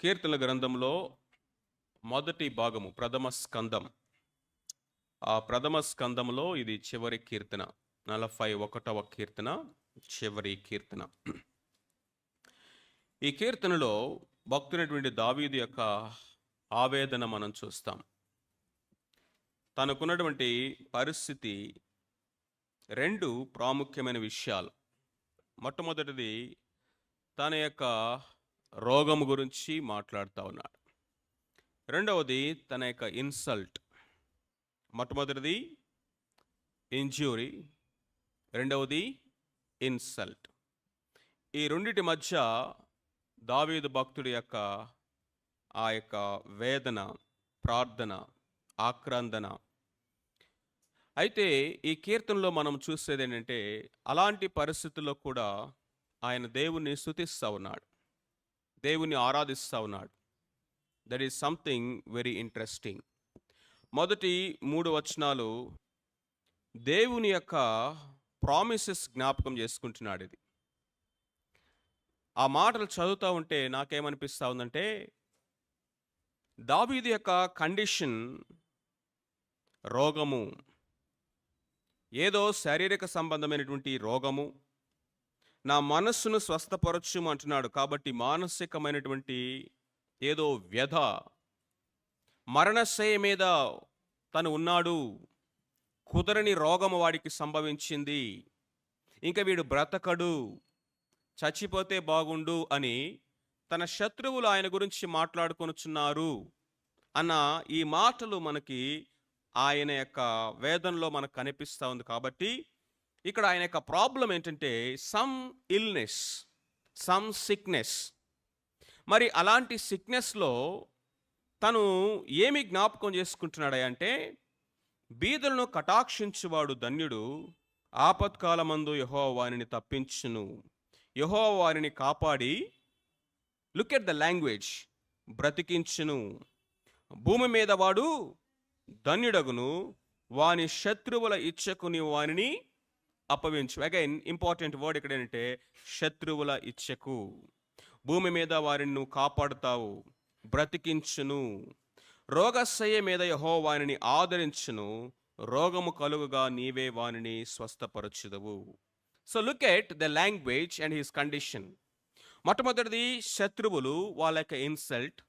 కీర్తన గ్రంథంలో మొదటి భాగము ప్రథమ స్కందం. ఆ ప్రథమ స్కందంలో ఇది చివరి కీర్తన నలభై ఒకటవ కీర్తన చివరి కీర్తన. ఈ కీర్తనలో భక్తునటువంటి దావీదు యొక్క ఆవేదన మనం చూస్తాం. తనకున్నటువంటి పరిస్థితి రెండు ప్రాముఖ్యమైన విషయాలు. మొట్టమొదటిది తన యొక్క రోగం గురించి మాట్లాడుతూ ఉన్నాడు. రెండవది తన యొక్క ఇన్సల్ట్. మొట్టమొదటిది ఇంజ్యూరీ. రెండవది ఇన్సల్ట్. ఈ రెండిటి మధ్య దావీదు భక్తుడి యొక్క ఆ యొక్క వేదన ప్రార్థన ఆక్రందన. అయితే ఈ కీర్తనలో మనం చూసేది ఏంటంటే అలాంటి పరిస్థితుల్లో కూడా ఆయన దేవుణ్ణి స్తుతిస్తూ ఉన్నాడు. దేవుని ఆరాధిస్తూ ఉన్నాడు. That is something very interesting మొదటి మూడు వచనాలు దేవుని యొక్క ప్రామిసెస్ జ్ఞాపకం చేసుకుంటున్నాడు ఇది. ఆ మాటలు చదువుతూ ఉంటే నాకేమనిపిస్తూ ఉందంటే దావీది యొక్క కండిషన్ రోగము ఏదో శారీరక సంబంధమైనటువంటి రోగము నా మనస్సును స్వస్థపరచుము అంటున్నాడు కాబట్టి మానసికమైనటువంటి ఏదో వ్యధ మరణశయ మీద తను ఉన్నాడు. కుదరని రోగము వాడికి సంభవించింది. ఇంకా వీడు బ్రతకడు. చచ్చిపోతే బాగుండు అని తన శత్రువులు ఆయన గురించి మాట్లాడుకొనుచున్నారు అన్న ఈ మాటలు మనకి ఆయన యొక్క వేదనలో మనకు కనిపిస్తూ ఉంది. కాబట్టి ఇక్కడ ఆయన యొక్క ప్రాబ్లం ఏంటంటే సమ్ ఇల్నెస్ సమ్ సిక్నెస్ మరి అలాంటి సిక్నెస్లో తను ఏమి జ్ఞాపకం చేసుకుంటున్నాడు అంటే బీదలను కటాక్షించువాడు ధన్యుడు ఆపత్కాలమందు యహో వారిని తప్పించును. యహో వారిని కాపాడి లుక్ ఎట్ ద లాంగ్వేజ్ బ్రతికించును. భూమి మీద వాడు ధన్యుడగును వాని శత్రువుల ఇచ్చకుని వానిని అప్పవించు అగైన్ ఇంపార్టెంట్ వర్డ్ ఇక్కడ ఏంటంటే శత్రువుల ఇచ్చకు. భూమి మీద వారిని నువ్వు కాపాడుతావు బ్రతికించును. రోగశయ్య మీద యహో వారిని ఆదరించును రోగము కలుగుగా నీవే వానిని స్వస్థపరచుదవు. So look at the language and his condition మొట్టమొదటిది శత్రువులు వాళ్ళ యొక్క ఇన్సల్ట్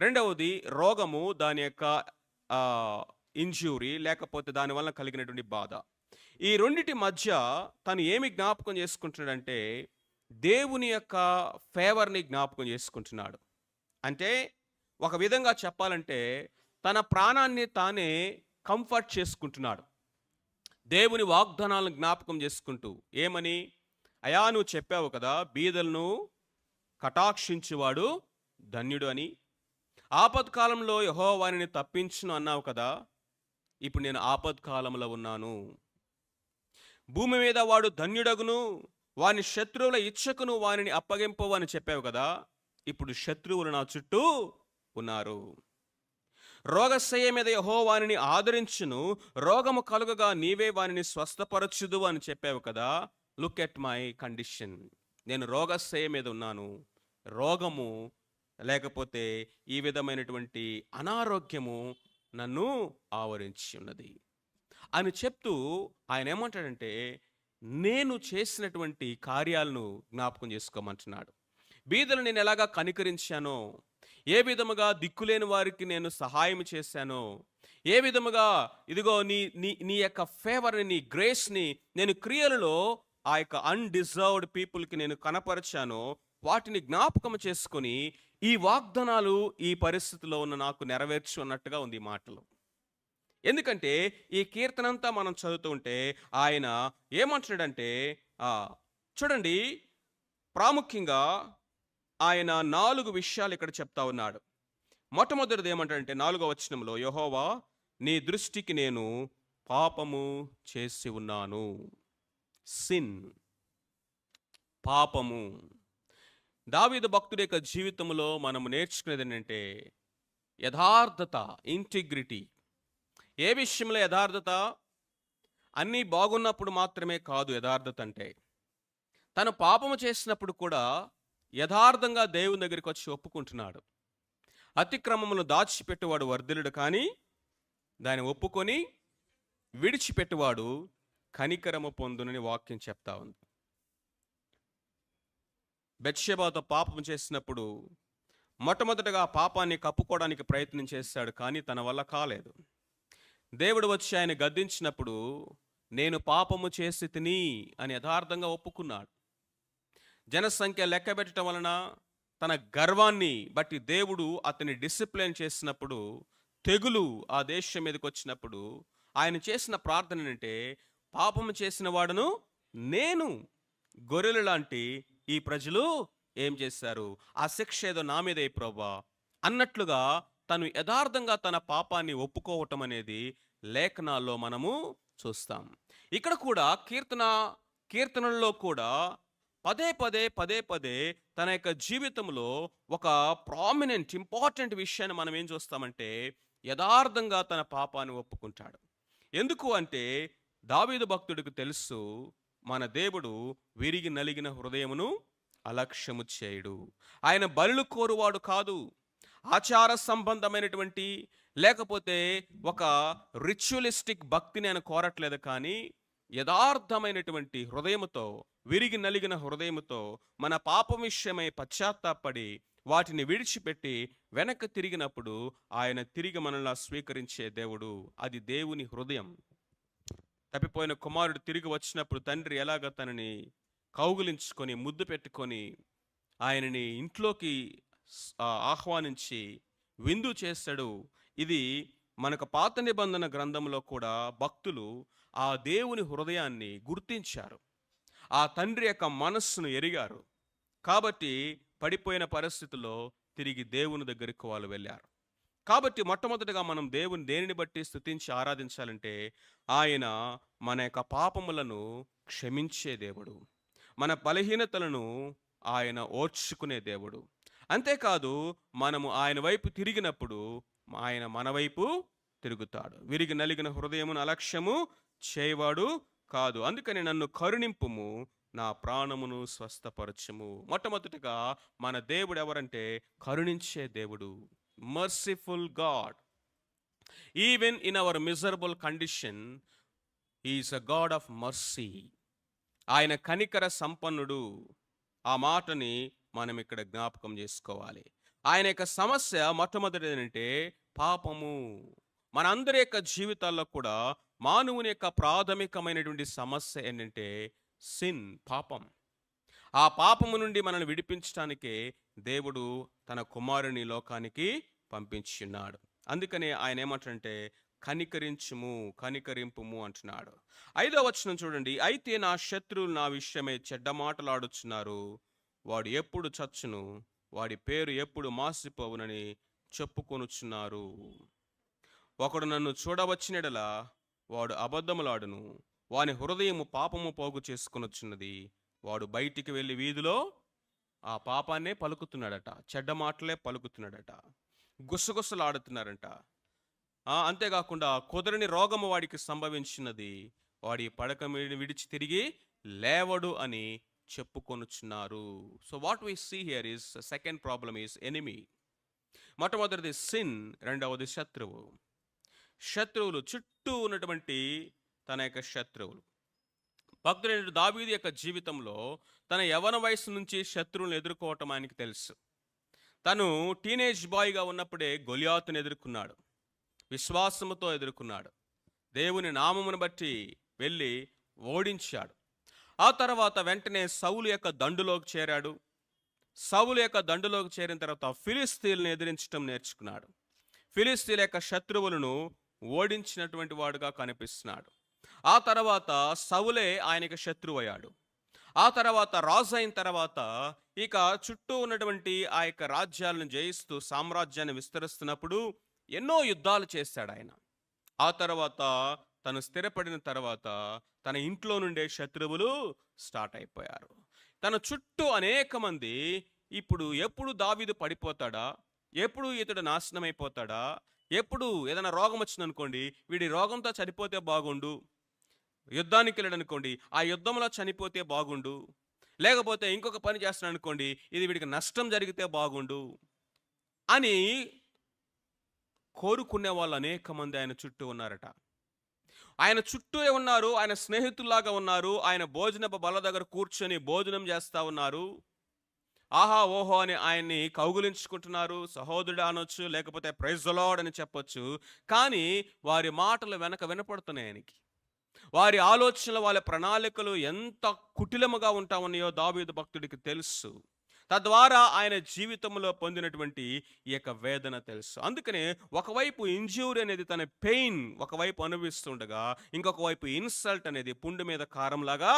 రెండవది రోగము దాని యొక్క ఇంజ్యూరీ లేకపోతే దానివల్ల కలిగినటువంటి బాధ. ఈ రెండిటి మధ్య తను ఏమి జ్ఞాపకం చేసుకుంటున్నాడంటే దేవుని యొక్క ఫేవర్ని జ్ఞాపకం చేసుకుంటున్నాడు. అంటే ఒక విధంగా చెప్పాలంటే తన ప్రాణాన్ని తానే కంఫర్ట్ చేసుకుంటున్నాడు. దేవుని వాగ్దానాలను జ్ఞాపకం చేసుకుంటూ ఏమని? అయా నువ్వు చెప్పావు కదా బీదలను కటాక్షించేవాడు ధన్యుడు అని. ఆపత్కాలంలో యహో వారిని తప్పించును అన్నావు కదా ఇప్పుడు నేను ఆపత్కాలంలో ఉన్నాను. భూమి మీద వాడు ధన్యుడగును వాని శత్రువుల ఇచ్చకును వానిని అప్పగింపవని అని చెప్పావు కదా ఇప్పుడు శత్రువులు నా చుట్టూ ఉన్నారు. రోగశయ్య మీద యహో వానిని ఆదరించును రోగము కలుగగా నీవే వానిని స్వస్థపరచుదు అని చెప్పావు కదా లుక్ ఎట్ మై కండిషన్. నేను రోగశయ్య మీద ఉన్నాను. రోగము లేకపోతే ఈ విధమైనటువంటి అనారోగ్యము నన్ను ఆవరించి ఉన్నది. అని చెప్తూ ఆయన ఏమంటాడంటే నేను చేసినటువంటి కార్యాలను జ్ఞాపకం చేసుకోమంటున్నాడు. బీదలు నేను ఎలాగా కనికరించానో ఏ విధముగా దిక్కులేని వారికి నేను సహాయం చేశానో ఏ విధముగా ఇదిగో నీ నీ నీ యొక్క ఫేవర్ని నీ గ్రేస్ని నేను క్రియలలో ఆ యొక్క అన్డిజర్వ్డ్ పీపుల్కి నేను కనపరిచానో వాటిని జ్ఞాపకం చేసుకొని ఈ వాగ్దానాలు ఈ పరిస్థితిలో ఉన్న నాకు నెరవేర్చు అన్నట్టుగా ఉంది ఈ మాటలు. ఎందుకంటే ఈ కీర్తనంతా మనం చదువుతూ ఉంటే ఆయన ఏమంటున్నాడంటే చూడండి ప్రాముఖ్యంగా ఆయన నాలుగు విషయాలు ఇక్కడ చెప్తా ఉన్నాడు. మొట్టమొదటిది ఏమంటాడంటే నాలుగో వచనంలో యహోవా నీ దృష్టికి నేను పాపము చేసి ఉన్నాను. సిన్ పాపము. దావీద భక్తుడి యొక్క జీవితంలో మనం నేర్చుకునేది ఏంటంటే యథార్థత ఇంటిగ్రిటీ. ఏ విషయంలో యథార్థత? అన్నీ బాగున్నప్పుడు మాత్రమే కాదు యథార్థత అంటే. తను పాపము చేసినప్పుడు కూడా యథార్థంగా దేవుని దగ్గరికి వచ్చి ఒప్పుకుంటున్నాడు. అతిక్రమమును దాచిపెట్టువాడు వర్ధిలుడు కానీ దాన్ని ఒప్పుకొని విడిచిపెట్టువాడు కనికరము పొందునని వాక్యం చెప్తా ఉంది. బెత్షబాతో పాపం చేసినప్పుడు మొట్టమొదటగా పాపాన్ని కప్పుకోవడానికి ప్రయత్నం చేశాడు కానీ తన వల్ల కాలేదు. దేవుడు వచ్చి ఆయన గద్దించినప్పుడు నేను పాపము చేసి తిని అని యథార్థంగా ఒప్పుకున్నాడు. జనసంఖ్య లెక్క పెట్టడం వలన తన గర్వాన్ని బట్టి దేవుడు అతని డిసిప్లిన్ చేసినప్పుడు తెగులు ఆ దేశం మీదకి వచ్చినప్పుడు ఆయన చేసిన ప్రార్థన ఏంటంటే పాపము చేసిన వాడును నేను గొర్రెలు లాంటి ఈ ప్రజలు ఏం చేశారు? ఆ శిక్ష ఏదో నా మీదే ప్రభా అన్నట్లుగా తను యథార్థంగా తన పాపాన్ని ఒప్పుకోవటం అనేది లేఖనాల్లో మనము చూస్తాం. ఇక్కడ కూడా కీర్తన కీర్తనల్లో కూడా పదే పదే పదే పదే తన యొక్క జీవితంలో ఒక ప్రామినెంట్ ఇంపార్టెంట్ విషయాన్ని మనం ఏం చూస్తామంటే యథార్థంగా తన పాపాన్ని ఒప్పుకుంటాడు. ఎందుకు అంటే దావీదు భక్తుడికి తెలుసు మన దేవుడు విరిగి నలిగిన హృదయమును అలక్ష్యము చేయడు. ఆయన బలులు కోరువాడు కాదు. ఆచార సంబంధమైనటువంటి లేకపోతే ఒక రిచువలిస్టిక్ భక్తిని ఆయన కోరట్లేదు కానీ యథార్థమైనటువంటి హృదయముతో విరిగి నలిగిన హృదయముతో మన పాపం విషయమై పశ్చాత్తాపడి వాటిని విడిచిపెట్టి వెనక్కి తిరిగినప్పుడు ఆయన తిరిగి మనల్ని స్వీకరించే దేవుడు. అది దేవుని హృదయం. తప్పిపోయిన కుమారుడు తిరిగి వచ్చినప్పుడు తండ్రి ఎలాగ తనని కౌగులించుకొని ముద్దు పెట్టుకొని ఆయనని ఇంట్లోకి ఆహ్వానించి విందు చేస్తాడు. ఇది మనకు పాత నిబంధన గ్రంథంలో కూడా భక్తులు ఆ దేవుని హృదయాన్ని గుర్తించారు. ఆ తండ్రి యొక్క మనస్సును ఎరిగారు. కాబట్టి పడిపోయిన పరిస్థితుల్లో తిరిగి దేవుని దగ్గరికి వాళ్ళు వెళ్ళారు. కాబట్టి మొట్టమొదటిగా మనం దేవుని దేనిని బట్టి స్థుతించి ఆరాధించాలంటే ఆయన మన యొక్క పాపములను క్షమించే దేవుడు. మన బలహీనతలను ఆయన ఓర్చుకునే దేవుడు. అంతేకాదు మనము ఆయన వైపు తిరిగినప్పుడు ఆయన మన వైపు తిరుగుతాడు. విరిగి నలిగిన హృదయమును అలక్ష్యము చేయవాడు కాదు. అందుకని నన్ను కరుణింపుము నా ప్రాణమును స్వస్థపరచము. మొట్టమొదటిగా మన దేవుడు ఎవరంటే కరుణించే దేవుడు merciful God even in our miserable condition is a God of mercy ఆయన కనికర సంపన్నుడు. ఆ మాటని మనం ఇక్కడ జ్ఞాపకం చేసుకోవాలి. ఆయన యొక్క సమస్య మొట్టమొదటి ఏంటంటే పాపము. మనందరి యొక్క జీవితాల్లో కూడా మానవుని యొక్క ప్రాథమికమైనటువంటి సమస్య ఏంటంటే సిన్ పాపం. ఆ పాపము నుండి మనల్ని విడిపించడానికే దేవుడు తన కుమారుని లోకానికి పంపించున్నాడు అందుకనే ఆయన ఏమంటే కనికరించుము కనికరింపుము అంటున్నాడు. ఐదో వచనం చూడండి. అయితే నా శత్రువులు నా విషయమై చెడ్డ మాటలాడుచున్నారు వాడు ఎప్పుడు చచ్చును వాడి పేరు ఎప్పుడు మాసిపోవునని చెప్పుకొనుచున్నారు. ఒకడు నన్ను చూడవచ్చినడలా వాడు అబద్ధములాడును వాని హృదయము పాపము పోగు చేసుకునొచ్చున్నది వాడు బయటికి వెళ్ళి వీధిలో ఆ పాపాన్నే పలుకుతున్నాడట చెడ్డ మాటలే పలుకుతున్నాడట గుసగుసలాడుతున్నారంట. అంతేకాకుండా కుదరని రోగము వాడికి సంభవించినది. వాడి పడక మీద విడిచి తిరిగి లేవడు అని చెప్పుకొనుచున్నారు. So what we see here is second problem is enemy మొట్టమొదటిది సిన్ రెండవది శత్రువు. శత్రువులు చుట్టూ ఉన్నటువంటి తన యొక్క శత్రువులు. భక్తుడైన దావీది యొక్క జీవితంలో తన యవన వయసు నుంచి శత్రువులను ఎదుర్కోవటం ఆయనకి తెలుసు. తను టీనేజ్ బాయ్గా ఉన్నప్పుడే గొలియాతును ఎదుర్కొన్నాడు. విశ్వాసముతో ఎదుర్కొన్నాడు. దేవుని నామమును బట్టి వెళ్ళి ఓడించాడు. ఆ తర్వాత వెంటనే సౌలు యొక్క దండులోకి చేరాడు. సౌలు యొక్క దండులోకి చేరిన తర్వాత ఫిలిస్తీన్లను ఎదిరించడం నేర్చుకున్నాడు. ఫిలిస్తీన్ యొక్క శత్రువులను ఓడించినటువంటి వాడుగా కనిపిస్తున్నాడు. ఆ తర్వాత సౌలే ఆయనకి శత్రువు అయ్యాడు ఆ తర్వాత రాజు అయిన తర్వాత ఇక చుట్టూ ఉన్నటువంటి ఆ యొక్క రాజ్యాలను జయిస్తూ సామ్రాజ్యాన్ని విస్తరిస్తున్నప్పుడు ఎన్నో యుద్ధాలు చేశాడు ఆయన. ఆ తర్వాత తను స్థిరపడిన తర్వాత తన ఇంట్లో నుండే శత్రువులు స్టార్ట్ అయిపోయారు. తన చుట్టూ అనేక మంది ఇప్పుడు ఎప్పుడు దావీదు పడిపోతాడా? ఎప్పుడు ఇతడు నాశనం అయిపోతాడా ఎప్పుడు ఏదైనా రోగం వచ్చిందనుకోండి వీడి రోగంతో చనిపోతే బాగుండు. యుద్ధానికి వెళ్ళాడు అనుకోండి ఆ యుద్ధంలో చనిపోతే బాగుండు. లేకపోతే ఇంకొక పని చేస్తున్నాడు అనుకోండి ఇది వీడికి నష్టం జరిగితే బాగుండు అని కోరుకునే వాళ్ళు అనేక మంది ఆయన చుట్టూ ఉన్నారట. ఆయన చుట్టూ ఉన్నారు ఆయన స్నేహితుల్లాగా ఉన్నారు ఆయన భోజనపు బల దగ్గర కూర్చొని భోజనం చేస్తా ఉన్నారు. ఆహా ఓహో అని ఆయన్ని కౌగులించుకుంటున్నారు. సహోదరుడు అనొచ్చు లేకపోతే ప్రైజలాడ్ అని చెప్పొచ్చు. కానీ వారి మాటలు వెనక వినపడుతున్నాయి ఆయనకి. వారి ఆలోచనలు వాళ్ళ ప్రణాళికలు ఎంత కుటిలముగా ఉంటా ఉన్నాయో దావీదు భక్తుడికి తెలుసు. తద్వారా ఆయన జీవితంలో పొందినటువంటి ఈ యొక్క వేదన తెలుసు. అందుకనే ఒకవైపు ఇంజ్యూరీ అనేది తన పెయిన్ ఒకవైపు అనుభవిస్తుండగా ఇంకొక వైపు ఇన్సల్ట్ అనేది పుండు మీద కారంలాగా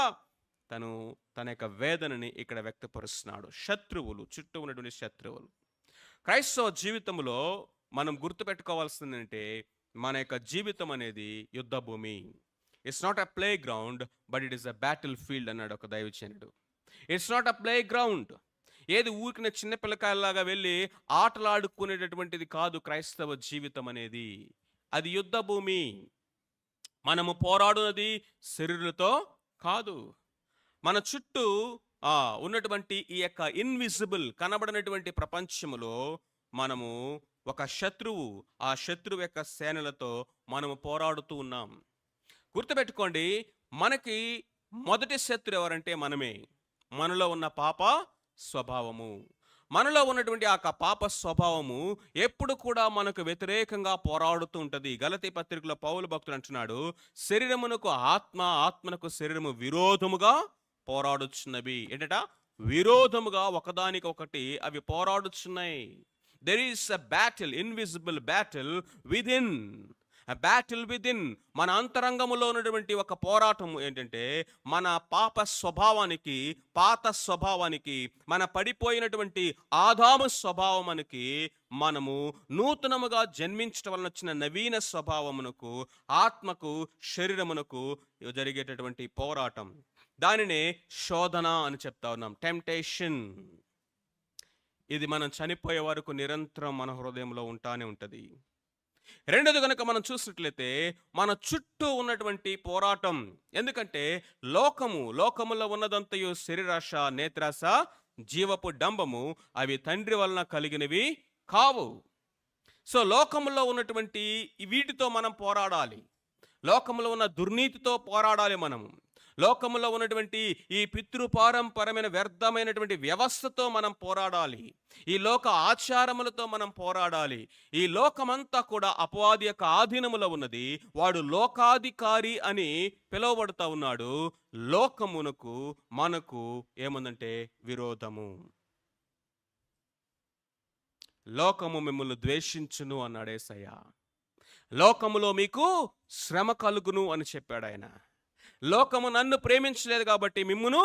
తను తన యొక్క వేదనని ఇక్కడ వ్యక్తపరుస్తున్నాడు. శత్రువులు చుట్టూ ఉన్నటువంటి శత్రువులు. క్రైస్తవ జీవితంలో మనం గుర్తుపెట్టుకోవాల్సింది అంటే మన యొక్క జీవితం అనేది యుద్ధ భూమి it's not a playground but it is a battlefield అన్నాడు ఒక దైవచనుడు it's not a playground ఏది ఊరికిన చిన్న పిల్లకాయలాగా వెళ్ళి ఆటలాడుకునేటటువంటిది కాదు క్రైస్తవ జీవితం అనేది. అది యుద్ధ భూమి. మనము పోరాడునది శరీరులతో కాదు. మన చుట్టూ ఆ, ఉన్నటువంటి ఈ యొక్క ఇన్విజిబుల్ కనబడినటువంటి ప్రపంచంలో మనము ఒక శత్రువు ఆ శత్రువు యొక్క సేనలతో మనము పోరాడుతూ ఉన్నాం. గుర్తుపెట్టుకోండి మనకి మొదటి శత్రు ఎవరంటే మనమే. మనలో ఉన్న పాప స్వభావము. మనలో ఉన్నటువంటి ఆ పాప స్వభావము ఎప్పుడు కూడా మనకు వ్యతిరేకంగా పోరాడుతూ ఉంటుంది. గలతీ పత్రికలో పౌలు భక్తుడు అంటున్నాడు శరీరమునకు ఆత్మ ఆత్మనకు శరీరము విరోధముగా పోరాడుచున్నవి. ఏంటట? విరోధముగా ఒకదానికొకటి అవి పోరాడుచున్నాయి. There is a battle invisible battle within battle within మన అంతరంగములో ఉన్నటువంటి ఒక పోరాటం ఏంటంటే మన పాప స్వభావానికి పాత స్వభావానికి మన పడిపోయినటువంటి ఆదాము స్వభావమునికి మనము నూతనముగా జన్మించడం వలన వచ్చిన నవీన స్వభావమునకు ఆత్మకు శరీరమునకు జరిగేటటువంటి పోరాటం. దానినే శోధన అని చెప్తా ఉన్నాం. టెంప్టేషన్ ఇది మనం చనిపోయే వరకు నిరంతరం మన హృదయంలో ఉంటానే ఉంటుంది. రెండోది కనుక మనం చూసినట్లయితే మన చుట్టూ ఉన్నటువంటి పోరాటం. ఎందుకంటే లోకము లోకములో ఉన్నదంతయు శరీరాశ నేత్రాశ జీవపు డంబము అవి తండ్రి వలన కలిగినవి కావు. సో లోకములో ఉన్నటువంటి వీటితో మనం పోరాడాలి. లోకములో ఉన్న దుర్నీతితో పోరాడాలి మనము. లోకములో ఉన్నటువంటి ఈ పితృపారంపరమైన వ్యర్థమైనటువంటి వ్యవస్థతో మనం పోరాడాలి. ఈ లోక ఆచారములతో మనం పోరాడాలి. ఈ లోకమంతా కూడా అపవాది యొక్క ఆధీనములో ఉన్నది. వాడు లోకాధికారి అని పిలువబడుతూ ఉన్నాడు. లోకమునకు మనకు ఏముందంటే విరోధము. లోకము మిమ్మల్ని ద్వేషించును అన్నాడే ఏసయ్య. లోకములో మీకు శ్రమ కలుగును అని చెప్పాడు ఆయన. లోకము నన్ను ప్రేమించలేదు కాబట్టి మిమ్మును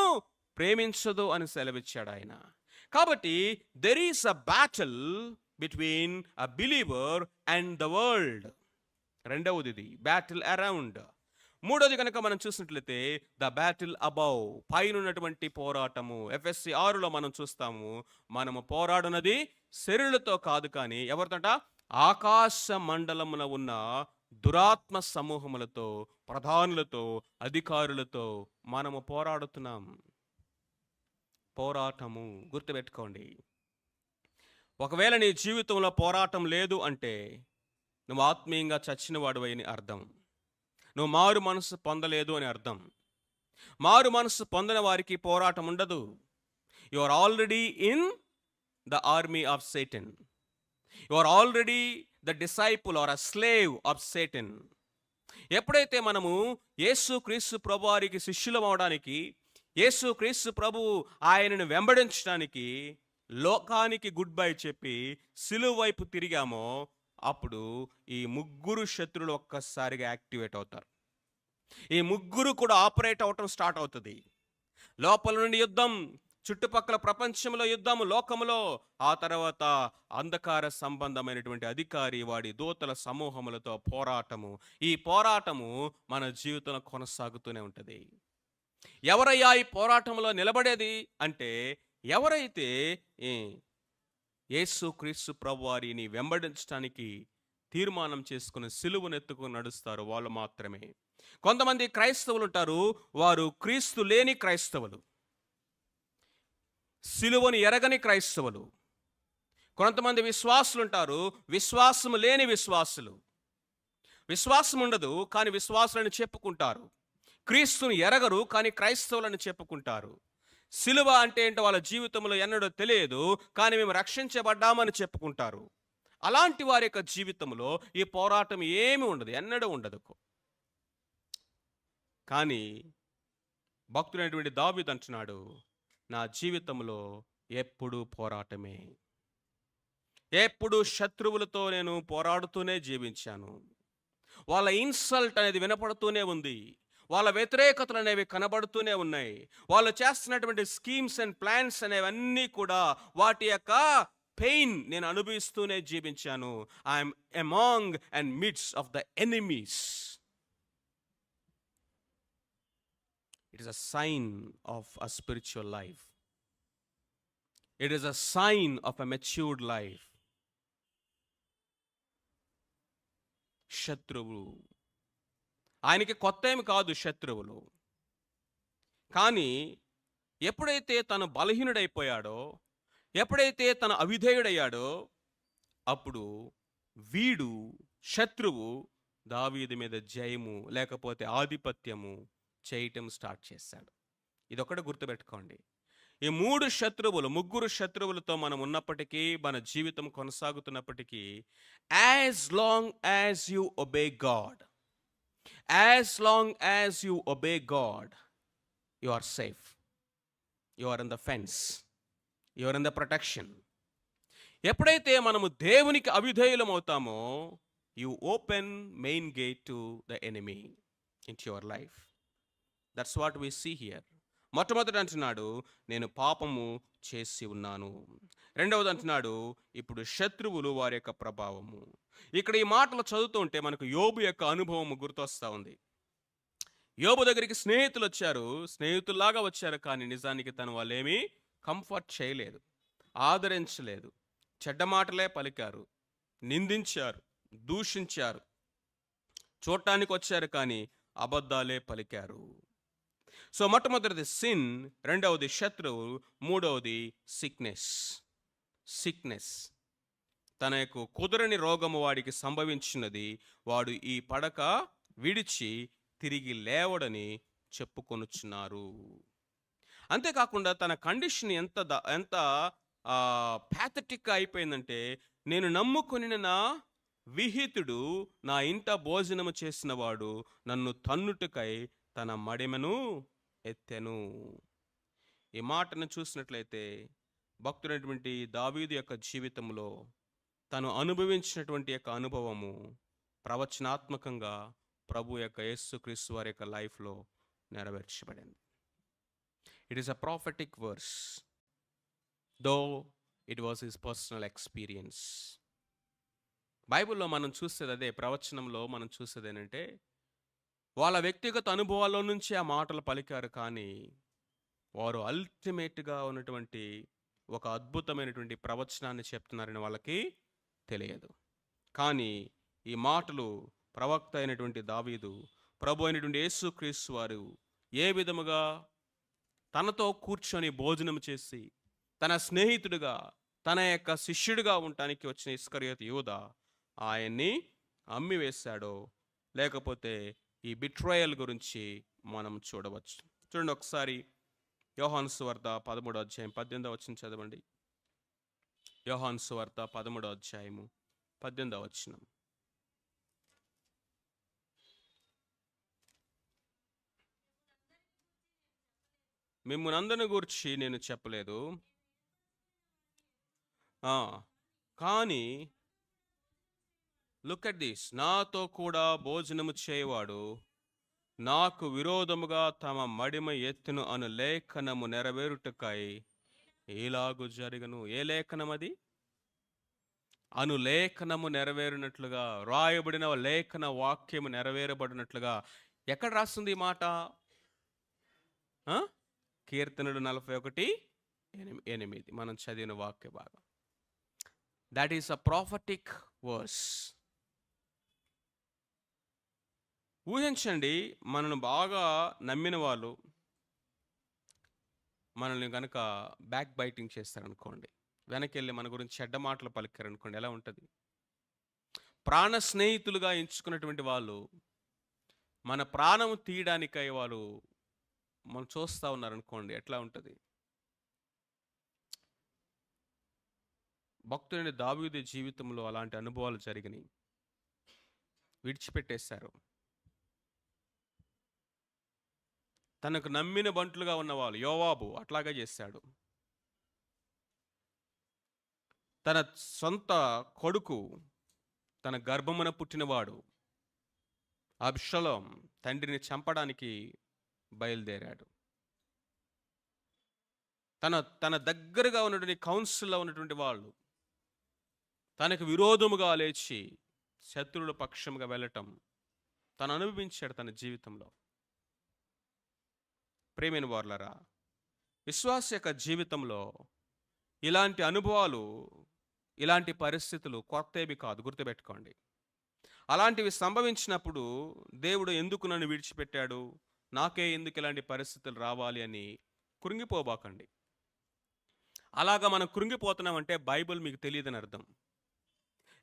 ప్రేమించదు అని సెలవిచ్చాడు ఆయన. కాబట్టి there is a battle between a believer and the world రెండవది ఇది బ్యాటిల్ అరౌండ్ మూడోది కనుక మనం చూసినట్లయితే ద బ్యాటిల్ అబౌవ్ పైన ఉన్నటువంటి పోరాటము ఎఫ్ఎస్సి ఆరులో మనం చూస్తాము మనము పోరాడునది శరీరులతో కాదు కానీ ఎవరితోట? ఆకాశ మండలమున ఉన్న దురాత్మ సమూహములతో ప్రధానులతో అధికారులతో మనము పోరాడుతున్నాం. పోరాటము గుర్తుపెట్టుకోండి. ఒకవేళ నీ జీవితంలో పోరాటం లేదు అంటే నువ్వు ఆత్మీయంగా చచ్చినవాడు అని అర్థం. నువ్వు మారు మనసు పొందలేదు అని అర్థం. మారు మనసు పొందిన వారికి పోరాటం ఉండదు. You are already in the army of Satan you are already the disciple are a slave of Satan ఎప్పుడైతే మనము యేసు క్రీస్తు ప్రభు వారికి శిష్యులం అవడానికి యేసు క్రీస్తు ప్రభు ఆయనను వెంబడించడానికి లోకానికి గుడ్ బై చెప్పి సిలువ వైపు తిరిగామో అప్పుడు ఈ ముగ్గురు శత్రులు ఒక్కసారిగా యాక్టివేట్ అవుతారు. ఈ ముగ్గురు కూడా ఆపరేట్ అవటం స్టార్ట్ అవుతుంది. లోపల నుండి యుద్ధం చుట్టుపక్కల ప్రపంచంలో యుద్ధము లోకములో ఆ తర్వాత అంధకార సంబంధమైనటువంటి అధికారి వాడి దూతల సమూహములతో పోరాటము. ఈ పోరాటము మన జీవితంలో కొనసాగుతూనే ఉంటుంది. ఎవరయ్యా ఈ పోరాటంలో నిలబడేది? అంటే ఎవరైతే ఏ, యేసు క్రీస్తు ప్రభు వారిని వెంబడించడానికి తీర్మానం చేసుకుని సిలువనెత్తుకుని నడుస్తారు వాళ్ళు మాత్రమే. కొంతమంది క్రైస్తవులు ఉంటారు వారు క్రీస్తు లేని క్రైస్తవులు. సిలువను ఎరగని క్రైస్తవులు. కొంతమంది విశ్వాసులు ఉంటారు విశ్వాసము లేని విశ్వాసులు. విశ్వాసం ఉండదు కానీ విశ్వాసులని చెప్పుకుంటారు. క్రీస్తుని ఎరగరు కానీ క్రైస్తవులను చెప్పుకుంటారు. సిలువ అంటే ఏంటో వాళ్ళ జీవితంలో ఎన్నడో తెలియదు కానీ మేము రక్షించబడ్డామని చెప్పుకుంటారు. అలాంటి వారి యొక్క జీవితంలో ఈ పోరాటం ఏమి ఉండదు ఎన్నడూ ఉండదు. కానీ భక్తుడైనటువంటి దావీద్ అంటున్నాడు నా జీవితంలో ఎప్పుడు పోరాటమే. ఎప్పుడు శత్రువులతో నేను పోరాడుతూనే జీవించాను. వాళ్ళ ఇన్సల్ట్ అనేది వినపడుతూనే ఉంది. వాళ్ళ వ్యతిరేకతలు అనేవి కనబడుతూనే ఉన్నాయి. వాళ్ళు చేస్తున్నటువంటి స్కీమ్స్ అండ్ ప్లాన్స్ అనేవన్నీ కూడా వాటి యొక్క పెయిన్ నేను అనుభవిస్తూనే జీవించాను. I'm among and midst of the enemies. It is a sign of a spiritual life it is a sign of a matured life శత్రువు ఆయనకి కొత్త ఏమి కాదు శత్రువులు. కానీ ఎప్పుడైతే తను బలహీనుడైపోయాడో ఎప్పుడైతే తను అవిధేయుడయ్యాడో అప్పుడు వీడు శత్రువు దావీది మీద జయము లేకపోతే ఆధిపత్యము చేయటం స్టార్ట్ చేశాడు. ఇదొకటి గుర్తుపెట్టుకోండి. ఈ మూడు శత్రువులు ముగ్గురు శత్రువులతో మనం ఉన్నప్పటికీ మన జీవితం కొనసాగుతున్నప్పటికీ as long as you obey God as long as you obey God you are safe you are in the fence you are in the protection ఎప్పుడైతే మనము దేవునికి అవిధేయులం అవుతామో you open main gate to the enemy in your life that's what we see here మొట్టమొదటి అంటున్నాడు నేను పాపము చేసి ఉన్నాను. రెండవది అంటున్నాడు ఇప్పుడు శత్రువులు వారి యొక్క ప్రభావము. ఇక్కడ ఈ మాటలు చదువుతుంటే మనకు యోబు యొక్క అనుభవము గుర్తొస్తా ఉంది. యోబు దగ్గరికి స్నేహితులు వచ్చారు. స్నేహితుల్లాగా వచ్చారు కానీ నిజానికి తను వాళ్ళేమీ కంఫర్ట్ చేయలేదు ఆదరించలేదు. చెడ్డ మాటలే పలికారు నిందించారు దూషించారు. చూడటానికి వచ్చారు కానీ అబద్ధాలే పలికారు. సో మొట్టమొదటిది సిన్ రెండవది శత్రువు మూడవది సిక్నెస్ సిక్నెస్ తన యొక్క కుదరని రోగము వాడికి సంభవించినది వాడు ఈ పడక విడిచి తిరిగి లేవడని చెప్పుకొనుచున్నారు. అంతేకాకుండా తన కండిషన్ ఎంత ద- ఎంత ప్యాథటిక్ అయిపోయిందంటే నేను నమ్ముకుని నా విహితుడు నా ఇంట భోజనము చేసినవాడు నన్ను తన్నుటకై తన మడిమను ఎత్తెను. ఈ మాటను చూసినట్లయితే భక్తుడైనటువంటి దావీదు యొక్క జీవితంలో తను అనుభవించినటువంటి యొక్క అనుభవము ప్రవచనాత్మకంగా ప్రభు యొక్క యేసుక్రీస్తు వారి యొక్క లైఫ్లో నెరవేర్చబడింది. It is a prophetic verse though it was his personal experience బైబిల్లో మనం చూసేది అదే ప్రవచనంలో మనం చూసేది ఏంటంటే వాళ్ళ వ్యక్తిగత అనుభవాల్లో నుంచి ఆ మాటలు పలికారు. కానీ వారు అల్టిమేట్గా ఉన్నటువంటి ఒక అద్భుతమైనటువంటి ప్రవచనాన్ని చెప్తున్నారని వాళ్ళకి తెలియదు. కానీ ఈ మాటలు ప్రవక్త అయినటువంటి దావీదు ప్రభు అయినటువంటి యేసుక్రీస్తు వారు ఏ విధముగా తనతో కూర్చొని భోజనం చేసి తన స్నేహితుడిగా తన యొక్క శిష్యుడిగా ఉండటానికి వచ్చిన ఇస్కరియోత్ యువత ఆయన్ని అమ్మివేశాడో లేకపోతే ఈ బిట్రయల్ గురించి మనం చూడవచ్చు. చూడండి ఒకసారి యోహాను సువార్త పదమూడో అధ్యాయం పద్దెనిమిది వచ్చిన చదవండి. యోహాను సువార్త పదమూడో అధ్యాయము పద్దెనిమిది వచ్చిన మిమ్మల్ని అందరిని గురించి నేను చెప్పలేదు. కానీ లుక్ అట్ దిస్ నాతో కూడా భోజనము చేయవాడు నాకు విరోధముగా తమ మడిమ ఎత్తును అను లేఖనము నెరవేరుటకై ఏలాగు జరగను? ఏ లేఖనం అది? అను లేఖనము నెరవేరినట్లుగా రాయబడిన లేఖన వాక్యము నెరవేరబడినట్లుగా ఎక్కడ రాస్తుంది ఈ మాట? కీర్తనుడు నలభై ఒకటి ఎనిమి- ఎనిమిది. మనం చదివిన వాక్య భాగం. That is a prophetic verse ఊహించండి మనను బాగా నమ్మిన వాళ్ళు మనల్ని కనుక బ్యాక్ బైటింగ్ చేస్తారనుకోండి వెనకెళ్ళి మన గురించి చెడ్డ మాటలు పలికారనుకోండి ఎలా ఉంటుంది? ప్రాణ స్నేహితులుగా ఎంచుకున్నటువంటి వాళ్ళు మన ప్రాణం తీయడానికై వాళ్ళు మనం చూస్తూ ఉన్నారనుకోండి ఎట్లా ఉంటుంది? భక్తుడి దావీదు జీవితంలో అలాంటి అనుభవాలు జరిగినాయి. విడిచిపెట్టేశారు. తనకు నమ్మిన బంట్లుగా ఉన్నవాళ్ళు. యోవాబు అట్లాగా చేశాడు. తన సొంత కొడుకు తన గర్భమున పుట్టినవాడు. అబ్షలోం తండ్రిని చంపడానికి బయలుదేరాడు. తన తన దగ్గరగా ఉన్నటువంటి కౌన్సిల్లో ఉన్నటువంటి వాళ్ళు తనకు విరోధముగా లేచి శత్రువుల పక్షముగా వెళ్ళటం తను అనుభవించాడు తన జీవితంలో. ప్రేమైన వార్లరా విశ్వాస యొక్క జీవితంలో ఇలాంటి అనుభవాలు ఇలాంటి పరిస్థితులు కొత్తవి కాదు గుర్తుపెట్టుకోండి. అలాంటివి సంభవించినప్పుడు దేవుడు ఎందుకు నన్ను విడిచిపెట్టాడు నాకే ఎందుకు ఇలాంటి పరిస్థితులు రావాలి అని కృంగిపోబాకండి. అలాగా మనం కృంగిపోతున్నామంటే బైబిల్ మీకు తెలియదని అర్థం.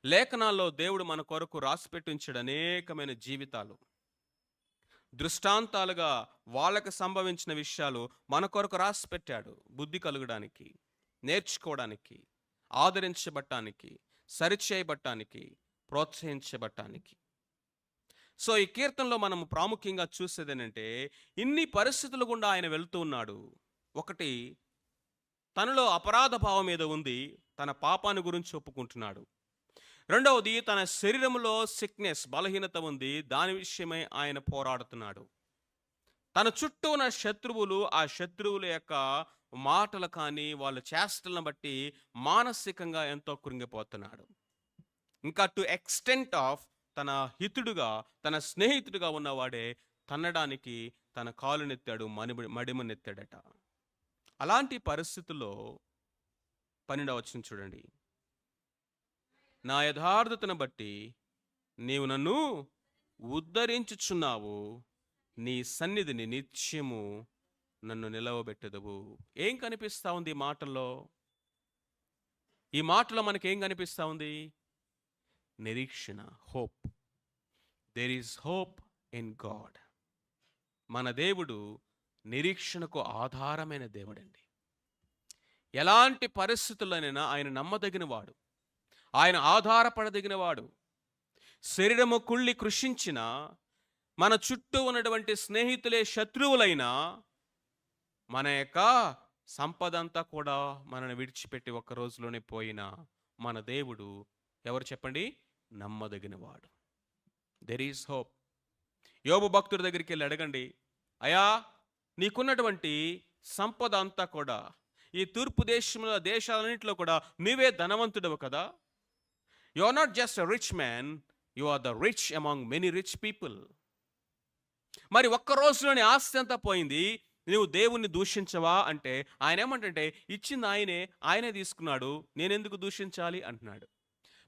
లేఖనాల్లో దేవుడు మన కొరకు రాసిపెట్టించాడు అనేకమైన జీవితాలు. దృష్టాంతాలుగా వాళ్ళకు సంభవించిన విషయాలు మన కొరకు రాసి పెట్టాడు బుద్ధి కలగడానికి నేర్చుకోవడానికి ఆదరించబట్టానికి సరిచేయబట్టానికి ప్రోత్సహించబట్టానికి. సో ఈ కీర్తనలో మనం ప్రాముఖ్యంగా చూసేది ఏంటంటే ఇన్ని పరిస్థితులు గుండా ఆయన వెళ్తూ ఉన్నాడు. ఒకటి తనలో అపరాధ భావం ఏదో ఉంది తన పాపాన్ని గురించి ఒప్పుకుంటున్నాడు. రెండవది తన శరీరంలో సిక్నెస్ బలహీనత ఉంది. దాని విషయమై ఆయన పోరాడుతున్నాడు. తన చుట్టూ ఉన్న శత్రువులు ఆ శత్రువుల యొక్క మాటలు కానీ వాళ్ళ చేష్టలను బట్టి మానసికంగా ఎంతో కృంగిపోతున్నాడు. ఇంకా టు ఎక్స్టెంట్ ఆఫ్ తన హితుడుగా తన స్నేహితుడిగా ఉన్నవాడే తన్నడానికి తన కాలునెత్తాడు మణి మడిమనెత్తాడట అలాంటి పరిస్థితుల్లో పన్నెండవ చూడండి. నా యథార్థతను బట్టి నీవు నన్ను ఉద్ధరించుచున్నావు. నీ సన్నిధిని నిత్యము నన్ను నిలవబెట్టదవు. ఏం కనిపిస్తూ ఉంది ఈ మాటల్లో? ఈ మాటలో మనకేం కనిపిస్తూ ఉంది? నిరీక్షణ hope. There is hope in God మన దేవుడు నిరీక్షణకు ఆధారమైన దేవుడండి. ఎలాంటి పరిస్థితుల్లోనైనా ఆయన నమ్మదగిన వాడు ఆయన ఆధారపడదగిన వాడు శరీరము కుళ్ళి కృషించిన మన చుట్టూ ఉన్నటువంటి స్నేహితులే శత్రువులైనా మన యొక్క సంపద అంతా కూడా మనని విడిచిపెట్టి ఒక్క రోజులోనే పోయిన మన దేవుడు ఎవరు చెప్పండి? నమ్మదగినవాడు. దెర్ ఈస్ హోప్ యోబు భక్తుడి దగ్గరికి వెళ్ళి అడగండి అయా నీకున్నటువంటి సంపద అంతా కూడా ఈ తూర్పు దేశంలో దేశాలన్నింటిలో కూడా నీవే ధనవంతుడవు కదా? You are not just a rich man you are the rich among many rich people మరి ఒక్క రోజులోని ఆస్తి అంతా పోయింది. నువ్వు దేవుణ్ణి దూషించవా అంటే ఆయన ఏమంటే ఇచ్చింది ఆయనే ఆయనే తీసుకున్నాడు నేనెందుకు దూషించాలి అంటున్నాడు.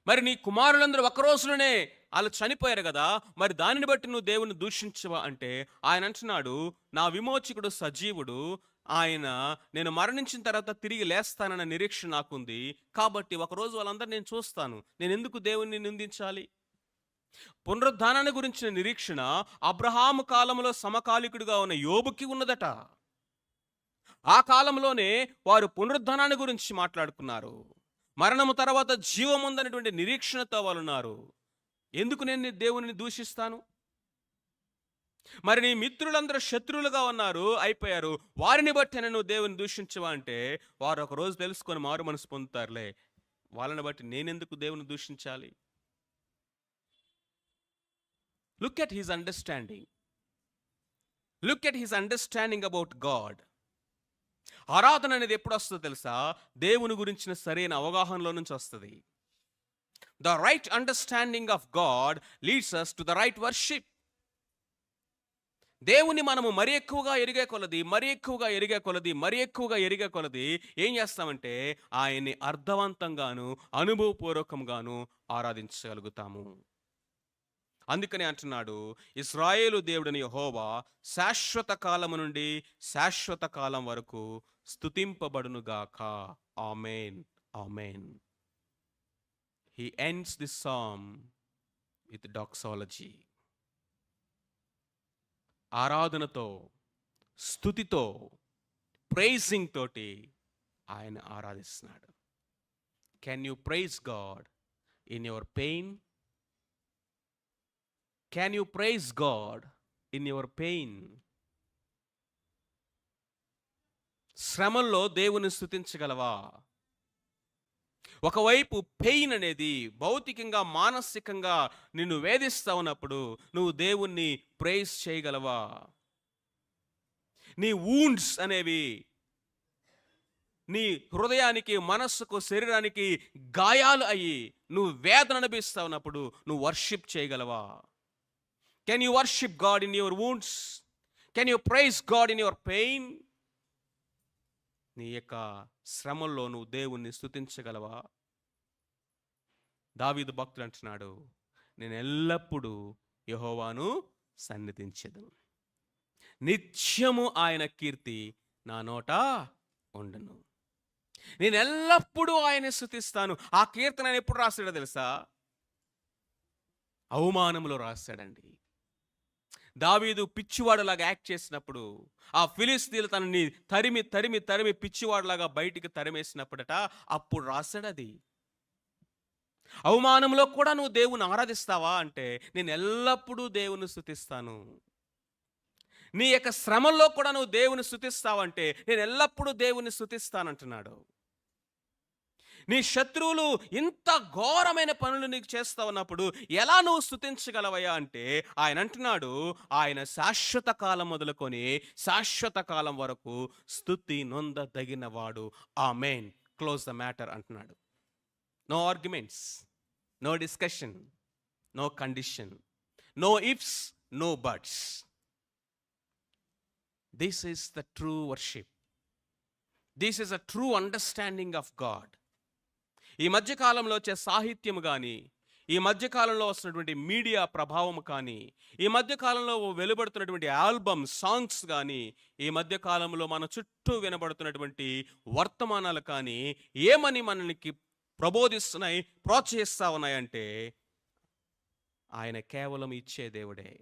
మరి నీ కుమారులందరూ ఒక్క రోజులోనే వాళ్ళు చనిపోయారు కదా మరి దానిని బట్టి నువ్వు దేవుని దూషించవా అంటే ఆయన అంటున్నాడు నా విమోచకుడు సజీవుడు ఆయన నేను మరణించిన తర్వాత తిరిగి లేస్తానన్న నిరీక్షణ నాకుంది. కాబట్టి ఒకరోజు వాళ్ళందరూ నేను చూస్తాను. నేను ఎందుకు దేవుణ్ణి నిందించాలి? పునరుద్ధానాన్ని గురించిన నిరీక్షణ అబ్రహాము కాలంలో సమకాలికుడిగా ఉన్న యోబుకి ఉన్నదట. ఆ కాలంలోనే వారు పునరుద్ధానాన్ని గురించి మాట్లాడుకున్నారు. మరణము తర్వాత జీవముందనటువంటి నిరీక్షణతో వాళ్ళు ఉన్నారు. ఎందుకు నేను నీ దేవుని దూషిస్తాను? మరి నీ మిత్రులందరూ శత్రువులుగా ఉన్నారు అయిపోయారు. వారిని బట్టి నేను దేవుని దూషించవా అంటే వారు ఒక రోజు తెలుసుకొని మారు మనసు పొందుతారులే. వాళ్ళని బట్టి నేనెందుకు దేవుని దూషించాలి? Look at his understanding look at his understanding about God ఆరాధన అనేది ఎప్పుడు వస్తుందో తెలుసా? దేవుని గురించిన సరైన అవగాహనలో నుంచి వస్తుంది. The right understanding of God leads us to the right worship దేవుని మనము మరి ఎక్కువగా ఎరిగే కొలది మరి ఎక్కువగా ఎరిగే కొలది మరి ఎక్కువగా ఎరిగే కొలది ఏం చేస్తామంటే ఆయన్ని అర్థవంతంగాను అనుభవపూర్వకంగాను ఆరాధించగలుగుతాము. అందుకని అంటున్నాడు ఇస్రాయేలు దేవుడిని యహోవా శాశ్వత కాలము నుండి శాశ్వత కాలం వరకు స్తుతింపబడునుగాక. Amen. Amen. He ends this psalm with doxology ఆరాధనతో స్థుతితో ప్రైజింగ్ తోటి ఆయన ఆరాధిస్తున్నాడు. Can you praise God in your pain can you praise God in your pain శ్రమంలో దేవుని స్థుతించగలవా? ఒకవైపు పెయిన్ అనేది భౌతికంగా మానసికంగా నిన్ను వేధిస్తా ఉన్నప్పుడు నువ్వు దేవుణ్ణి ప్రైజ్ చేయగలవా? నీ వూండ్స్ అనేవి నీ హృదయానికి మనస్సుకు శరీరానికి గాయాలు అయ్యి నువ్వు వేదన అనిపిస్తా ఉన్నప్పుడు నువ్వు వర్షిప్ చేయగలవా? Can you worship God in your wounds can you praise God in your pain నీ యొక్క శ్రమల్లో నువ్వు దేవుణ్ణి స్తుతించగలవా? దావీదు భక్తుడు అంటున్నాడు నేను ఎల్లప్పుడూ యహోవాను సన్నిధించదు నిత్యము ఆయన కీర్తి నా నోట ఉండను. నేను ఎల్లప్పుడూ ఆయన స్థుతిస్తాను ఆ కీర్తన ఎప్పుడు రాశాడో తెలుసా? అవమానంలో రాశాడండి. దావీదు పిచ్చివాడులాగా యాక్ట్ చేసినప్పుడు ఆ ఫిలిస్తీన్లు తనని తరిమి తరిమి తరిమి పిచ్చివాడులాగా బయటికి తరిమేసినప్పుడట అప్పుడు రాశాడది అవమానంలో కూడా నువ్వు దేవుని ఆరాధిస్తావా అంటే నేను ఎల్లప్పుడూ దేవుని స్థుతిస్తాను. నీ యొక్క శ్రమంలో కూడా నువ్వు దేవుని స్థుతిస్తావంటే నేను ఎల్లప్పుడూ దేవుని స్థుతిస్తానంటున్నాడు. నీ శత్రువులు ఇంత ఘోరమైన పనులు నీకు చేస్తా ఉన్నప్పుడు ఎలా నువ్వు స్థుతించగలవయ్యా అంటే ఆయన అంటున్నాడు ఆయన శాశ్వత కాలం మొదలుకొని శాశ్వత కాలం వరకు స్థుతి నొందదగినవాడు. Amen close the matter అంటున్నాడు. No arguments no discussion no condition no ifs no buts. This is the true worship this is a true understanding of God ఈ మధ్యకాలంలో వచ్చే సాహిత్యం కానీ ఈ మధ్యకాలంలో వస్తున్నటువంటి మీడియా ప్రభావం కానీ ఈ మధ్యకాలంలో వెలువడుతున్నటువంటి ఆల్బమ్ సాంగ్స్ కానీ ఈ మధ్యకాలంలో మన చుట్టూ వినబడుతున్నటువంటి వర్తమానాలు కానీ ఏమని మనకి ప్రబోధిస్తున్నాయి ప్రోత్సహిస్తా ఉన్నాయంటే ఆయన కేవలం ఇచ్చే దేవుడే.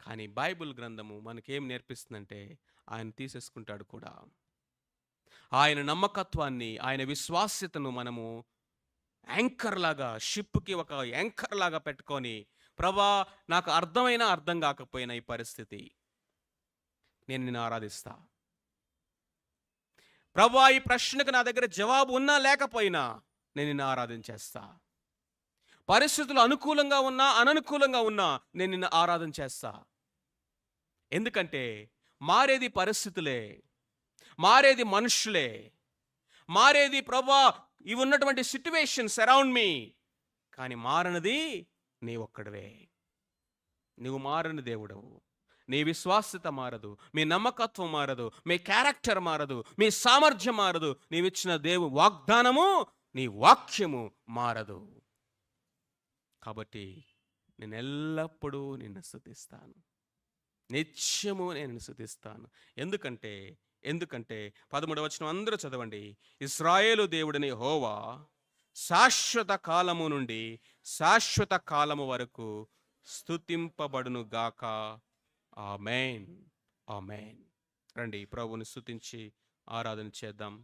కానీ బైబిల్ గ్రంథము మనకేం నేర్పిస్తుందంటే ఆయన తీసేసుకుంటాడు కూడా. ఆయన నమ్మకత్వాన్ని ఆయన విశ్వాస్యతను మనము యాంకర్ లాగా షిప్కి ఒక యాంకర్ లాగా పెట్టుకొని ప్రభా నాకు అర్థమైనా అర్థం కాకపోయినా ఈ పరిస్థితి. నేను నిన్ను ఆరాధిస్తా. ప్రభా ఈ ప్రశ్నకు నా దగ్గర జవాబు ఉన్నా లేకపోయినా నేను నిన్ను ఆరాధించేస్తా. పరిస్థితులు అనుకూలంగా ఉన్నా అననుకూలంగా ఉన్నా నేను నిన్ను ఆరాధన చేస్తా. ఎందుకంటే మారేది పరిస్థితులే మారేది మనుషులే మారేది ప్రభా ఇవి ఉన్నటువంటి సిట్యువేషన్స్ అరౌండ్ మీ కానీ మారనిది నీ ఒక్కడవే. నువ్వు మారని దేవుడవు. నీ విశ్వాసత మారదు. మీ నమ్మకత్వం మారదు. మీ క్యారెక్టర్ మారదు. మీ సామర్థ్యం మారదు. నీవిచ్చిన దేవు వాగ్దానము నీ వాక్యము మారదు. కాబట్టి నేను ఎల్లప్పుడూ నిన్ను స్థుతిస్తాను. నిత్యము నేను స్థుతిస్తాను. ఎందుకంటే ఎందుకంటే పదమూడవ వచనం అందరూ చదవండి. ఇస్రాయేలు దేవుడిని హోవా శాశ్వత కాలము నుండి శాశ్వత కాలము వరకు స్థుతింపబడును గాక. ఆమెన్. ఆమెన్. రండి ప్రభువుని స్థుతించి ఆరాధన చేద్దాం.